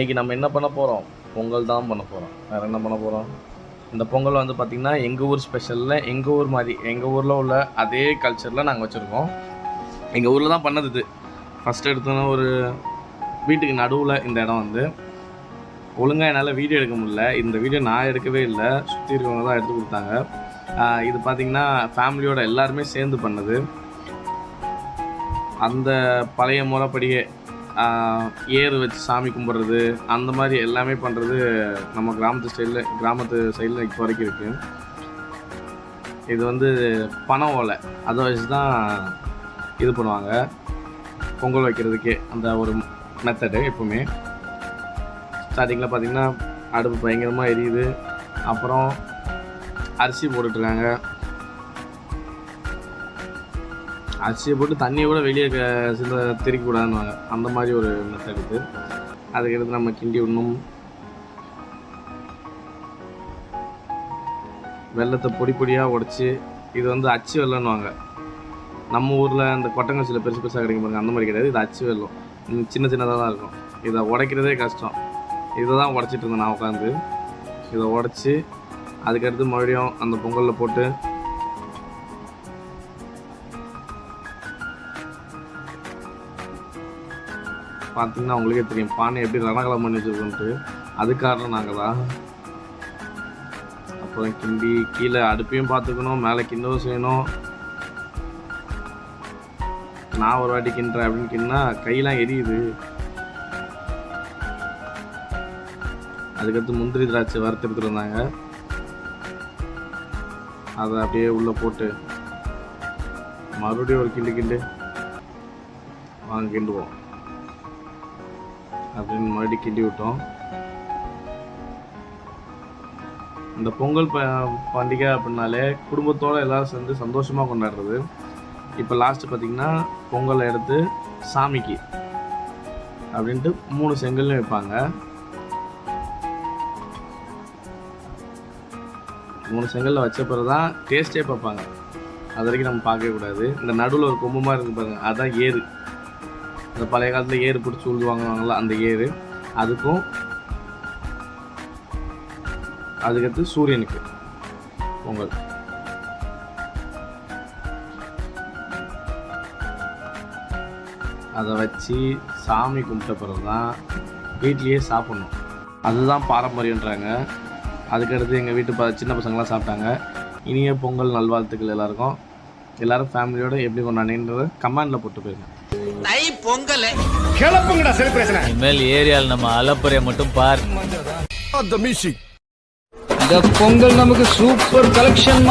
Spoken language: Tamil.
இன்றைக்கி நம்ம என்ன பண்ண போகிறோம் பொங்கல் தான் பண்ண போகிறோம் வேறு என்ன பண்ண போகிறோம் இந்த பொங்கல் வந்து பார்த்திங்கன்னா எங்கள் ஊர் ஸ்பெஷலில் எங்கள் ஊர் மாதிரி எங்கள் ஊரில் உள்ள அதே கல்ச்சரில் நாங்கள் வச்சுருக்கோம். எங்கள் ஊரில் தான் பண்ணது இது. ஃபஸ்ட் எடுத்தோன்னா ஒரு வீட்டுக்கு நடுவில் இந்த இடம் வந்து. ஒழுங்காக என்னால் வீடியோ எடுக்க முடியல. இந்த வீடியோ நான் எடுக்கவே இல்லை. சுற்றி இருக்கவங்க தான் எடுத்து கொடுத்தாங்க. இது பார்த்திங்கன்னா ஃபேமிலியோட எல்லாருமே சேர்ந்து பண்ணது. அந்த பழைய முறைப்படியே ஏர் வச்சு சாமி கும்பிட்றது அந்த மாதிரி எல்லாமே பண்ணுறது நம்ம கிராமத்து ஸ்டைலில் கிராமத்து சைடில் இப்போ வரைக்கும் இருக்குது இது வந்து பனை ஓலை. அதை வச்சு தான் இது பண்ணுவாங்க. பொங்கல் வைக்கிறதுக்கே அந்த ஒரு மெத்தடு எப்போவுமே. ஸ்டார்டிங்கில் பார்த்திங்கன்னா அடுப்பு பயங்கரமாக எரியுது. அப்புறம் அரிசி போட்டுட்ருக்காங்க அரிசியை போட்டு தண்ணியை கூட வெளியே க சிந்த திரிக்கக்கூடாதுன்னு அந்த மாதிரி ஒரு மெத்தட் இது. அதுக்கடுத்து நம்ம கிண்டி விடணும். வெள்ளத்தை பொடி பொடியாக உடச்சி இது வந்து அச்சு வெள்ளம்னுவாங்க நம்ம ஊரில் இந்த கொட்டங்கச்சியில் பெருசு பெருசாக கிடைக்கும் பாருங்க அந்த மாதிரி கிடையாது. இது அச்சு வெள்ளம் சின்ன சின்னதாக தான் இருக்கும். இதை உடைக்கிறதே கஷ்டம். இதை தான் உடச்சிட்டு இருந்தேன் நான் உட்காந்து. இதை உடச்சி அதுக்கடுத்து மறுபடியும் அந்த பொங்கலில் போட்டு பார்த்தீங்கன்னா உங்களுக்கே தெரியும். பானை எப்படி ரணகலம் பண்ணி வச்சிருக்கோன்ட்டு. அது காரணம் நாங்கள் தான். அப்புறம் கிண்டி கீழே அடுப்பையும் பார்த்துக்கணும் மேலே கிண்டவும் செய்யணும். நான் ஒரு வாட்டி கிண்டுறேன் அப்படின்னு கிண்டா கையெல்லாம் எரியுது. அதுக்கடுத்து முந்திரி திராட்சை வறுத்தெடுத்துட்டு வந்தாங்க. அதை அப்படியே உள்ளே போட்டு மறுபடியும் ஒரு கிண்டு கிண்டு. வாங்க கிண்டுவோம். அப்படின்னு மறுபடியும் கிண்டி விட்டோம். இந்த பொங்கல் ப பண்டிகை அப்படின்னாலே குடும்பத்தோடு எல்லோரும் சேர்ந்து சந்தோஷமாக கொண்டாடுறது. இப்போ லாஸ்ட்டு பார்த்தீங்கன்னா பொங்கலை எடுத்து சாமிக்கு அப்படின்ட்டு மூணு செங்கல்லையும் வைப்பாங்க. மூணு செங்கலில் வச்ச பிறகு தான் டேஸ்ட்டே பார்ப்பாங்க. அது வரைக்கும் நம்ம பார்க்கவே கூடாது. இந்த நடுவில் ஒரு கொம்புமா இருக்கு பாருங்க அதுதான் ஏறு. இந்த பழைய காலத்தில் ஏறு பிடிச்சி உழுவாங்கல்ல அந்த ஏறு. அதுக்கும் அதுக்கடுத்து சூரியனுக்கு பொங்கல். அதை வச்சு சாமி கும்பிட்ட பிறகு தான் வீட்லேயே சாப்பிட்ணும். அதுதான் பாரம்பரியன்றாங்க அதுக்கடுத்து எங்கள் வீட்டு ப சின்ன பசங்களாம் சாப்பிட்டாங்க. இனிய பொங்கல் நல்வாழ்த்துக்கள் எல்லாருக்கும். எல்லாரும் ஃபேமிலியோடு எப்படி கொண்டாடின்றத கமெண்டில் போட்டு போயிருங்க. தை பொங்கல். கிளப்புங்கடா செலிப்ரேஷனை. இனிமேல் ஏரியாவில் நம்ம அலப்பறையை மட்டும் பார். த மியூசிக் இந்த பொங்கல் நமக்கு சூப்பர் கலெக்ஷன்